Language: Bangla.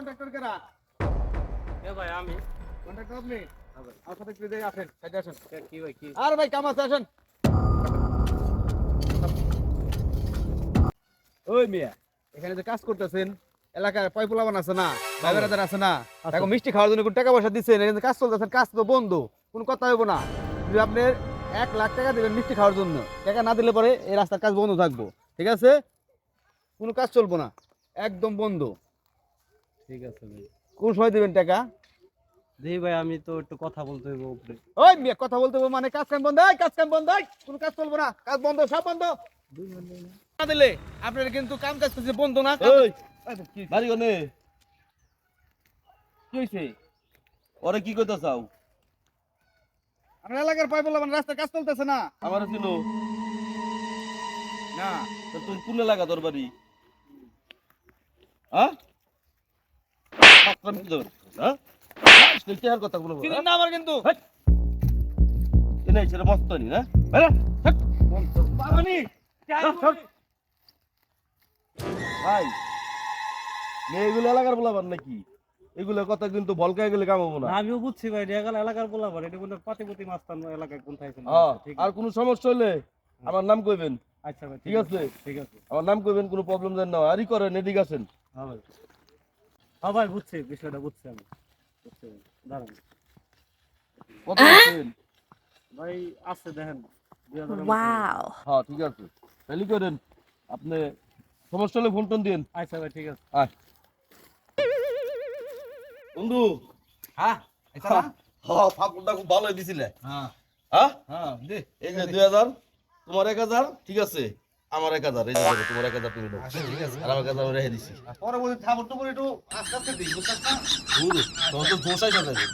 আমি। কন্ট্রাক্টর আপনি? হ্যাঁ ভাই। আমার সাথে একটু এদিকে আসেন সাইডে আসেন। কি ভাই কি? আর ভাই কাম আছে আসেন। ওই মিয়া। এখানে যে কাজ করতেছেন এলাকার পয়পুলাবান আছে না ভাই বেড়াদার আছে না? এখন মিষ্টি খাওয়ার জন্য কোনো টাকা পয়সা দিচ্ছেন এখানে কাজ চলতেছেন কাজ তো বন্ধ কোনো কথা হইব না। যদি আপনি এক লাখ টাকা দিবেন মিষ্টি খাওয়ার জন্য টাকা না দিলে পরে এই রাস্তার কাজ বন্ধ থাকব ঠিক আছে? কোনো কাজ চলবো না একদম বন্ধ। ঠিক আছে ভাই। কোন সময় দিবেন টাকা? দেখি ভাই আমি তো একটু কথা বলতে হইব উপরে। ওই মিয়া কথা বলতে হবে মানে কাজ কাম বন্ধ এই কাজ কাম বন্ধ এই কোনো কাজ চলবো না কাজ বন্ধ সব বন্ধ। না দিলে আপনার কিন্তু কাম কাজ করছে বন্ধ না ওই কি বাড়ি গনে। কি হয়েছে ওরে কি কইতা চাও? আপনার এলাকার পাইপ মানে রাস্তায় কাজ চলতেছে না। আমার ছিল। না। তা তুমি কোন এলাকা তোর বাড়ি? হ্যাঁ? সাতটা মিনিট হ্যাঁ? আর কথা বলব চিনেন না আমার কিন্তু। এনে ছেলে মস্ত নি না আরে বাবানি ভাই মেয়েগুলো এলাকার বলাবার নাকি? এগুলো কথা কিন্তু ভলকায় গেলে কামাবো না। না, আমিও বুঝছি ভাই রেগাল এলাকার বলা ভাই এটা কোনো পাতিপতি মাস্তান এলাকায় কোন হ্যাঁ, ঠিক আর কোনো সমস্যা হলে আমার নাম কইবেন। আচ্ছা ভাই ঠিক আছে ঠিক আছে। আমার নাম কইবেন কোনো প্রবলেম দেন না। আরই করেন এদিকে আসেন। হ্যাঁ ভাই। হ্যাঁ ভাই বুঝছি বিষয়টা বুঝছি আমি। বুঝছি দাঁড়ান। কত? ভাই আছে দেখেন. হ্যাঁ ঠিক আছে। তাহলে করেন? আপনি সমস্যা হলে ফোন টোন দিন আচ্ছা ভাই ঠিক আছে। আয়। বন্ধু। হ্যাঁ হ্যাঁ ফাঁকুরটা খুব ভালো দিছিলে। হ্যাঁ। হ্যাঁ? হ্যাঁ দে। এই যে দুই হাজার তোমার এক হাজার ঠিক আছে। আমার এক হাজার এই যে তোমার এক হাজার তুমি নাও। আর আমার এক হাজার রেখে দিছি। পরবর্তী তো করে একটু আস্তে আস্তে দিই বুঝছিস না তো দোষাই সাজাবে